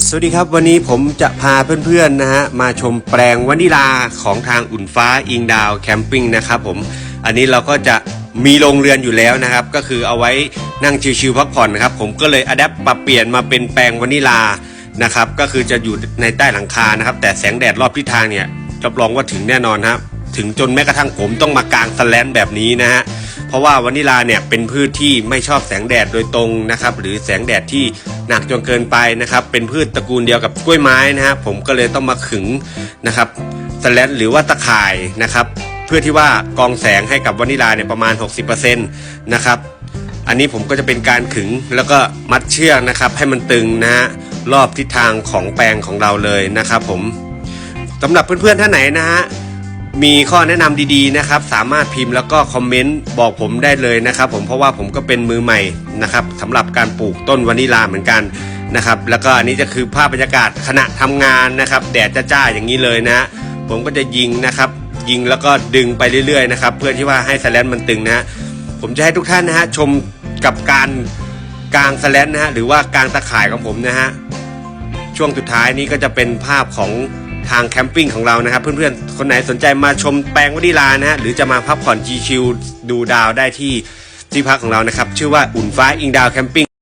สวัสดีครับวันนี้ผมจะพาเพื่อนๆนะฮะมาชมแปลงวานิลาของทางอุ่นฟ้าอิงดาวแคมปิ้งนะครับผมอันนี้เราก็จะมีโรงเรือนอยู่แล้วนะครับ ก็คือเอาไว้นั่งชิวๆพักผ่อนนะครับผมก็เลยอัดแอปปรับเปลี่ยนมาเป็นแปลงวานิลานะครับก็คือจะอยู่ในใต้หลังคานะครับ แต่แสงแดดรอบทิศทางเนี่ยรับรองว่าถึงแน่นอนครับถึงจนแม้กระทั่งผมต้องมากางสแลนแบบนี้นะฮะ เพราะว่าวานิลาเนี่ยเป็นพืชที่ไม่ชอบแสงแดดโดยตรงนะครับหรือแสงแดดที่หนักจนเกินไปนะครับเป็นพืชตระกูลเดียวกับกล้วยไม้นะฮะผมก็เลยต้องมาขึงนะครับสแลนหรือว่าตะข่ายนะครับเพื่อที่ว่ากองแสงให้กับวานิลาเนี่ยประมาณ 60%นะครับอันนี้ผมก็จะเป็นการขึงแล้วก็มัดเชือกนะครับให้มันตึงนะฮะรอบทิศทางของแปลงของเราเลยนะครับผมสำหรับเพื่อนๆท่านไหนนะฮะ มีข้อแนะนำดีๆนะครับ สามารถพิมพ์แล้วก็คอมเมนต์บอกผมได้เลยนะครับ ผมเพราะว่าผมก็เป็นมือใหม่นะครับสำหรับการปลูกต้นวานิลาเหมือนกันนะครับ แล้วก็อันนี้จะคือภาพบรรยากาศขณะทำงานนะครับ แดดจ้าๆอย่างนี้เลยนะ ผมก็จะยิงนะครับ ยิงแล้วก็ดึงไปเรื่อยๆนะครับ เพื่อที่ว่าให้สแลนมันตึงนะฮะผมจะให้ทุกท่านนะฮะชมกับการกางสแลนนะฮะหรือว่ากางตะข่ายของผมนะฮะช่วงสุดท้ายนี้ก็จะเป็นภาพของ ทางแคมปิ้งของเรานะครับ เพื่อนๆ คนไหนสนใจมาชมแปลงวานิลานะฮะหรือจะมาพักผ่อนชิลๆดูดาวได้ที่ที่พักของเรานะครับ ชื่อว่าอุ่นฟ้าอิงดาวแคมปิ้ง